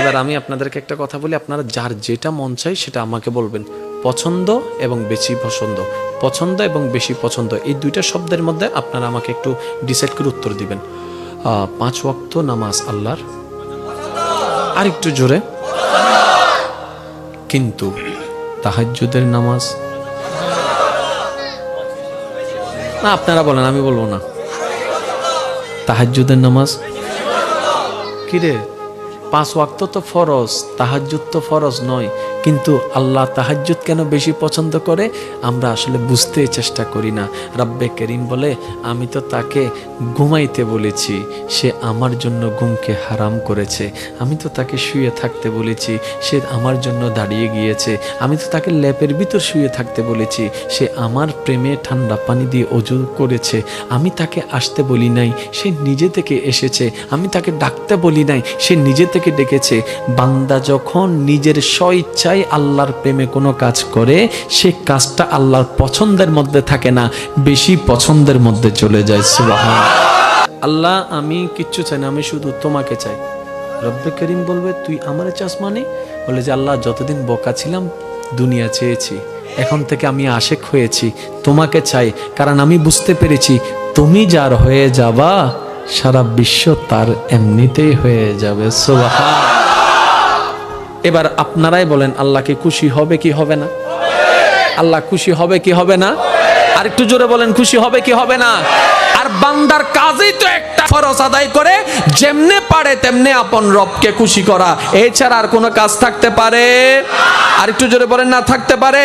এবার আমি আপনাদেরকে একটা কথা বলি, আপনারা যার যেটা মন চাই সেটা আমাকে বলবেন। পছন্দ এবং বেশি পছন্দ। পছন্দ এবং বেশি পছন্দ, এই দুইটা শব্দের মধ্যে আপনারা আমাকে একটু ডিসাইড করে উত্তর দিবেন। পাঁচ ওয়াক্ত নামাজ আল্লাহর। আর একটু জোরে। কিন্তু তাহাজ্জুদের নামাজ। না, আপনারা বলেন, আমি বলব না। তাহাজ্জুদের নামাজ। কিরে পাঁচ ওয়াক্ত তো ফরজ, তাহাজ্জুদ তো ফরজ নয়, কিন্তু আল্লাহ তাহাজ্জুদ কেন বেশি পছন্দ করে? আমরা আসলে বুঝতে চেষ্টা করি না। রাব্বে করিম বলে, আমি তো তাকে ঘুমাইতে বলেছি, সে আমার জন্য ঘুমকে হারাম করেছে। আমি তো তাকে শুয়ে থাকতে বলেছি, সে আমার জন্য দাঁড়িয়ে গিয়েছে। আমি তো তাকে ল্যাপের ভিতর শুয়ে থাকতে বলেছি, সে আমার প্রেমে ঠান্ডা পানি দিয়ে অজু করেছে। আমি তাকে আসতে বলি নাই, সে নিজে থেকে এসেছে। আমি তাকে ডাকতে বলি নাই, সে নিজে থেকে ডেকেছে বান্দা যখন নিজের স্বইচ্ছায় আল্লাহর প্রেমে কোনো কাজ করে, সে কাজটা আল্লাহর পছন্দের মধ্যে থাকে না, বেশি পছন্দের মধ্যে চলে যায় সুবহান আল্লাহ, আমি কিচ্ছু চাই না, আমি শুধু তোমাকে চাই। রব্বে করিম বলবে, তুই আমারে চাস মানে? বলে যে, আল্লাহ, যতদিন বোকা ছিলাম, দুনিয়া চেয়েছি। এখন থেকে আমি আশেক হয়েছি। তোমাকে চাই, কারণ আমি বুঝতে পেরেছি, তুমি যার হয়ে যাবা সারা বিশ্ব তার এমনিতেই হয়ে যাবে। এবার আপনারাই বলেন, আল্লাহকে খুশি হবে কি হবে না? আল্লাহ খুশি হবে কি হবে না? আর একটু জোরে বলেন, খুশি হবে কি হবে না? আর বান্দার কাজই তো একটা ফরজ আদায় করে, যেমনে পারে তেমনে আপন রবকে খুশি করা। এছাড়া আর কোনো কাজ থাকতে পারে? আর একটু জোরে বলেন, না থাকতে পারে?